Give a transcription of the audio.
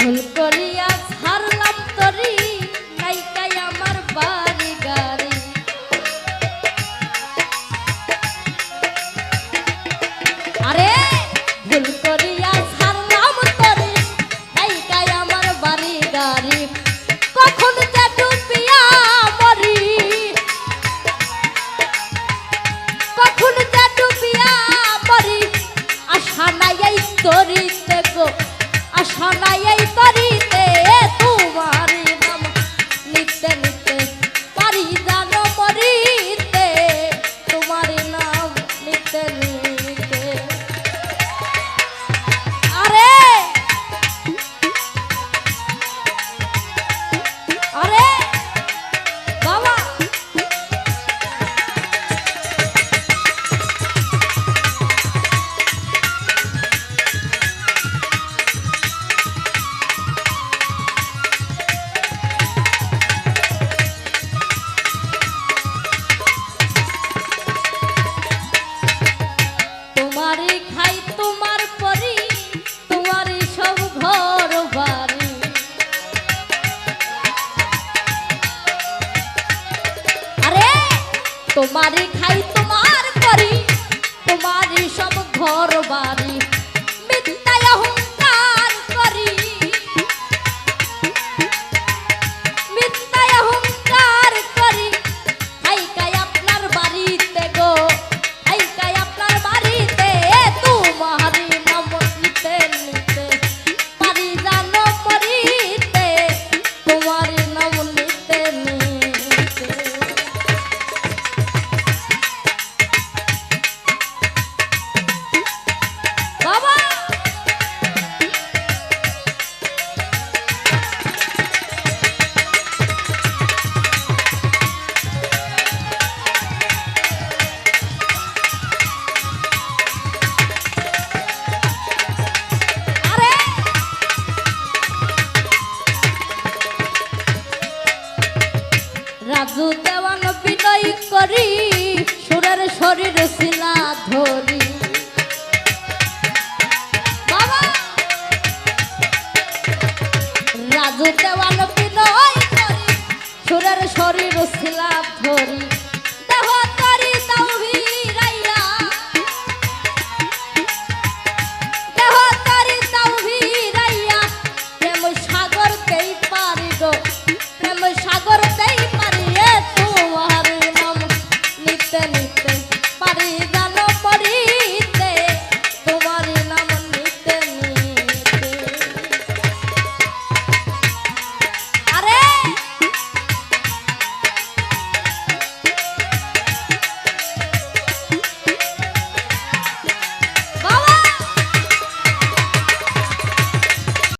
ভুল করি আসনাই তরি তোমারই খাই তোমার করি তোমারই সব ঘর বাড়ি দেওয়ান বিনয় করি সুরের শরীর শিলাপ ধরি দেহ তরি দাও ভিরাইয়া দেহ তরি দাও ভিরাইয়া প্রেম সাগর দেই পারি গো প্রেম সাগর দেই পারি এ তোমার নাম নিতে নিতে পারি